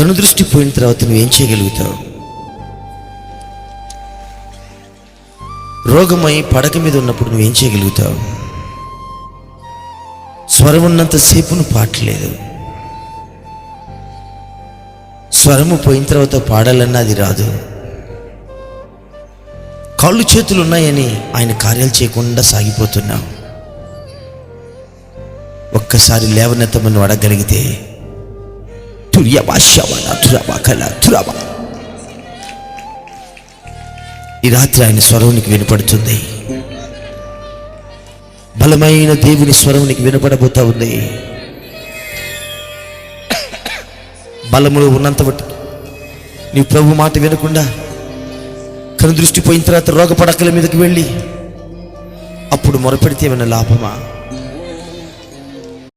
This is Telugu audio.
కనుదృష్టి పోయిన తర్వాత నువ్వేం చేయగలుగుతావు? రోగమై పడక మీద ఉన్నప్పుడు నువ్వేం చేయగలుగుతావు? స్వరం ఉన్నంతసేపు నువ్వు పాటలేదు స్వరము పోయిన తర్వాత పాడాలన్నా అది రాదు. కాళ్ళు చేతులు ఉన్నాయని ఆయన కార్యాలు చేయకుండా సాగిపోతున్నావు. ఒక్కసారి లేవనెత్తమని నువ్వు అడగలిగితే ఈ రాత్రి ఆయన స్వరం నీకు వినపడుతుంది. బలమైన దేవుని స్వరం నీకు వినపడబోతా ఉంది. బలములో ఉన్నంత బట్టి నీ ప్రభు మాట వినకుండా కను దృష్టి పోయిన తర్వాత రోగపడకల మీదకి వెళ్ళి అప్పుడు మొరపెడితే ఏమైనా లాభమా?